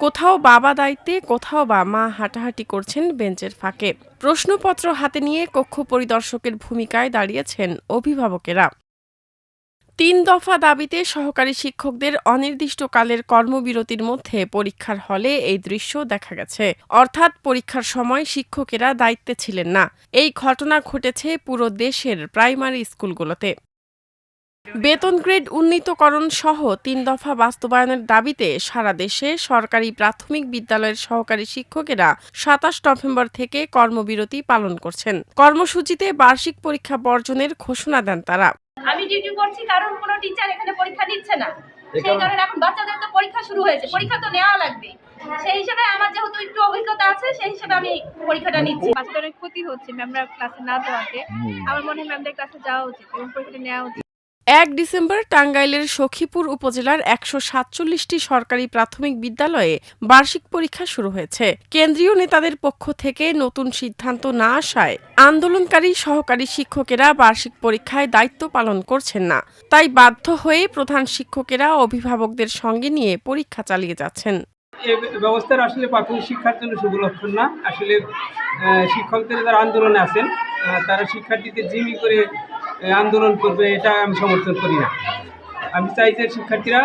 কোথাও বাবা দায়িত্বে, কোথাও বা মা হাঁটাহাঁটি করছেন বেঞ্চের ফাঁকে। প্রশ্নপত্র হাতে নিয়ে কক্ষ পরিদর্শকের ভূমিকায় দাঁড়িয়েছেন অভিভাবকেরা। তিন দফা দাবিতে সহকারী শিক্ষকদের অনির্দিষ্টকালের কর্মবিরতির মধ্যে পরীক্ষার হলে এই দৃশ্য দেখা গেছে। অর্থাৎ পরীক্ষার সময় শিক্ষকেরা দায়িত্বে ছিলেন না। এই ঘটনা ঘটেছে পুরো দেশের প্রাইমারি স্কুলগুলোতে। বেতন গ্রেড উন্নীতকরণ সহ তিন দফা বাস্তবায়নের দাবিতে সারা দেশে সরকারি প্রাথমিক বিদ্যালয়ের সহকারী শিক্ষকেরা সাতাশ নভেম্বর থেকে কর্মবিরতি পালন করছেন। কর্মসূচিতে বার্ষিক পরীক্ষা বর্জনের ঘোষণা দেন তারা। আমি ডিউটি করছি কারণ কোনো টিচার এখানে পরীক্ষা নিচ্ছে না। সেই কারণে এখন বাচ্চাদের তো পরীক্ষা শুরু হয়েছে পরীক্ষা তো নেওয়া লাগবে। সেই হিসেবে আমার যেহেতু একটু অভিজ্ঞতা আছে সেই হিসেবে আমি পরীক্ষাটা নিচ্ছি। বাচ্চাদের ক্ষতি হচ্ছে ম্যামরা ক্লাসে না যাওয়াতে। আমার মনে হয় ম্যামদের ক্লাসে যাওয়া উচিত এবং পরীক্ষাটা নেওয়া উচিত। এক ডিসেম্বর টাঙ্গাইলের সখীপুর উপজেলার একশো সাতচল্লিশটি সরকারি প্রাথমিক বিদ্যালয়ে বার্ষিক পরীক্ষা শুরু হয়েছে। কেন্দ্রীয় নেতাদের পক্ষ থেকে নতুন সিদ্ধান্ত না আসায় আন্দোলনকারী সহকারী শিক্ষকেরা বার্ষিক পরীক্ষায় দায়িত্ব পালন করছেন না। তাই বাধ্য হয়ে প্রধান শিক্ষকেরা অভিভাবকদের সঙ্গে নিয়ে পরীক্ষা চালিয়ে যাচ্ছেন। ব্যবস্থার আসলে প্রাথমিক শিক্ষার জন্য শুভ লক্ষণ না। আসলে শিক্ষকদের যারা আন্দোলনে আছেন তারা শিক্ষার্থীদের জিমি করে আন্দোলন করবে, এটা আমি সমর্থন করি না। আমি চাই যে শিক্ষার্থীরা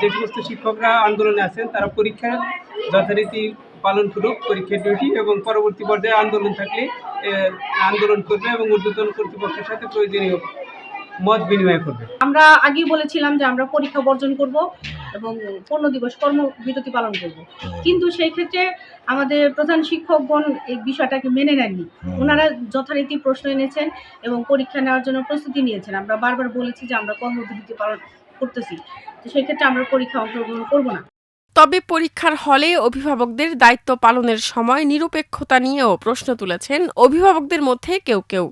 যে সমস্ত শিক্ষকরা আন্দোলনে আছেন, তারা পরীক্ষা যথারীতি পালন করুক, পরীক্ষা ডিউটি এবং পরবর্তী পর্যায়ে আন্দোলন থাকলে আন্দোলন করবে এবং ঊর্ধ্বতন কর্তৃপক্ষের সাথে প্রয়োজনীয় মত বিনিময় করবে। আমরা আগেই বলেছিলাম যে আমরা পরীক্ষা বর্জন করব। এবং পনেরো দিবস কর্মবিরতি পালন করব। কিন্তু সেই ক্ষেত্রে আমাদের প্রধান শিক্ষকগণ এই বিষয়টাকে মেনে নেননি। ওনারা যথারীতি প্রশ্ন এনেছেন এবং পরীক্ষা নেওয়ার জন্য প্রস্তুতি নিয়েছেন। আমরা বারবার বলেছি যে আমরা কর্মবিরতি পালন করতেছি। তো সেই ক্ষেত্রে আমরা পরীক্ষা অংশগ্রহণ করব না। তবে পরীক্ষার হলে অভিভাবকদের দায়িত্ব পালনের সময় নিরপেক্ষতা নিয়েও প্রশ্ন তুলেছেন অভিভাবকদের মধ্যে কেউ কেউ।